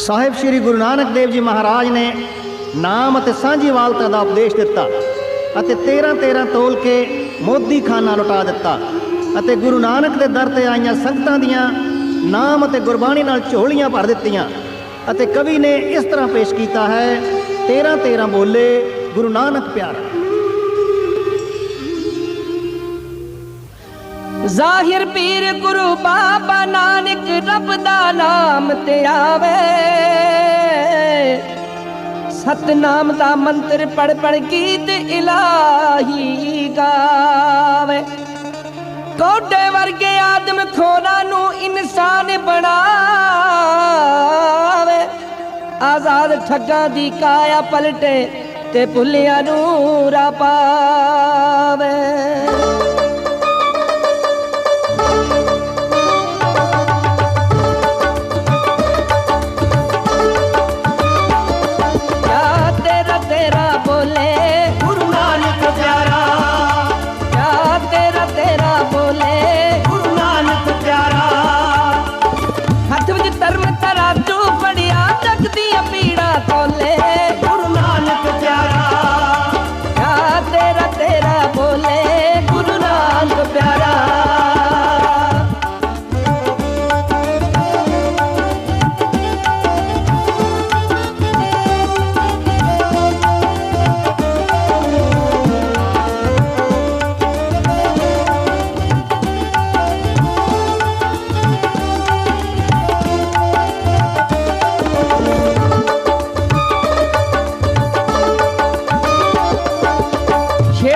ਸਾਹਿਬ ਸ੍ਰੀ ਗੁਰੂ ਨਾਨਕ ਦੇਵ ਜੀ ਮਹਾਰਾਜ ਨੇ ਨਾਮ ਅਤੇ ਸਾਂਝੀ ਵਾਲਤਾ ਦਾ ਉਪਦੇਸ਼ ਦਿੱਤਾ ਅਤੇ 13 13 ਤੋਲ ਕੇ ਮੋਦੀ ਖਾਨਾ ਲੁਟਾ ਦਿੱਤਾ ਅਤੇ ਗੁਰੂ ਨਾਨਕ ਦੇ ਦਰ ਤੇ ਆਈਆਂ ਸੰਗਤਾਂ ਦੀਆਂ ਨਾਮ ਅਤੇ ਗੁਰਬਾਣੀ ਨਾਲ ਝੋਲੀਆਂ ਭਰ ਦਿੱਤੀਆਂ ਅਤੇ ਕਵੀ ਨੇ ਇਸ ਤਰ੍ਹਾਂ ਪੇਸ਼ ਕੀਤਾ ਹੈ 13 13 ਬੋਲੇ ਗੁਰੂ ਨਾਨਕ ਪਿਆਰਾ। ਜ਼ਾਹਿਰ ਪੀਰ ਗੁਰੂ ਬਾਬਾ ਨਾਨਕ, ਰੱਬ ਦਾ ਨਾਮ ਤੇ ਆਵੇ ਸਤਨਾਮ ਦਾ ਮੰਤਰ ਪੜ ਪੜ ਗੀਤ ਇਲਾਹੀ ਗਾਵੇ। ਕੋਡੇ ਵਰਗੇ ਆਦਮ ਖੋਨਾ ਨੂੰ ਇਨਸਾਨ ਬਣਾਵੇ। ਆਜ਼ਾਦ ਠੱਗਾਂ ਦੀ ਕਾਇਆ ਪਲਟੇ ਤੇ ਭੁੱਲਿਆਂ ਨੂੰ ਰਾ ਪਾਵੇ।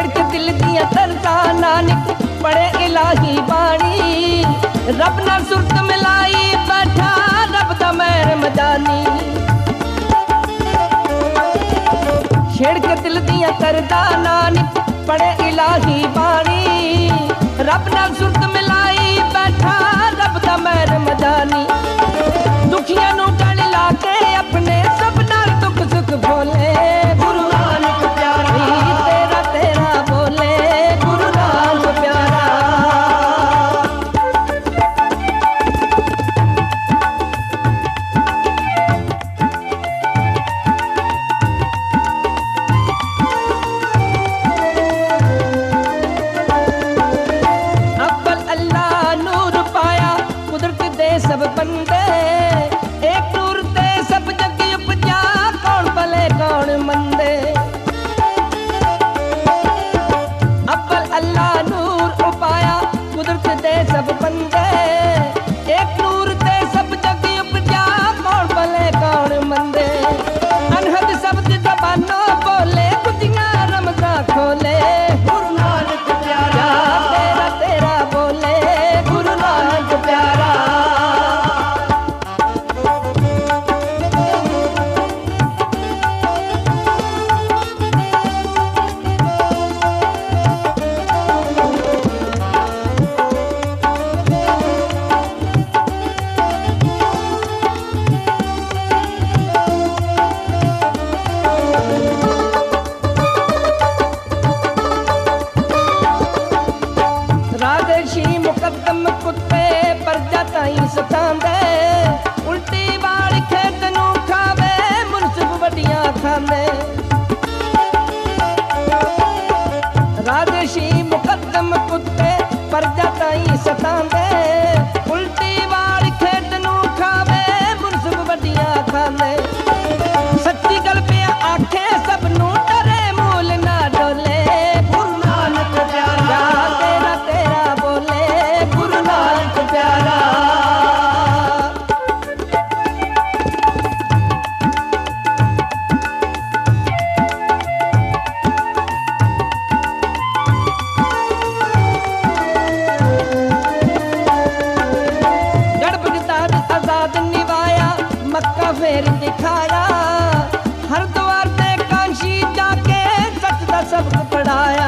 ਛੇੜ ਕੇ ਦਿਲ ਦੀਆਂ ਤਰਜ਼ਾਂ ਨਾਨਕ ਪੜੇ ਇਲਾਹੀ ਬਾਣੀ। ਰੱਬ ਨਾਲ ਸੁਰਤ ਮਿਲਾਈ ਬੈਠਾ, ਰੱਬ ਦਾ ਮਹਿਰ ਮਦਾਨੀ। ਛੇੜ ਕੇ ਦਿਲ ਦੀਆਂ ਤਰਜ਼ਾਂ ਨਾਨਕ ਪੜੇ ਇਲਾਹੀ ਬਾਣੀ। ਰੱਬ ਨਾਲ ਸੁਰਤ ਮਿਲਾਈ ਬੈਠਾ ਦੇ ਕੁੱਤੇ ਪਰਜਾ ਤਾਈ ਸਤਾਂਦੇ ਸੱਚ ਦਾ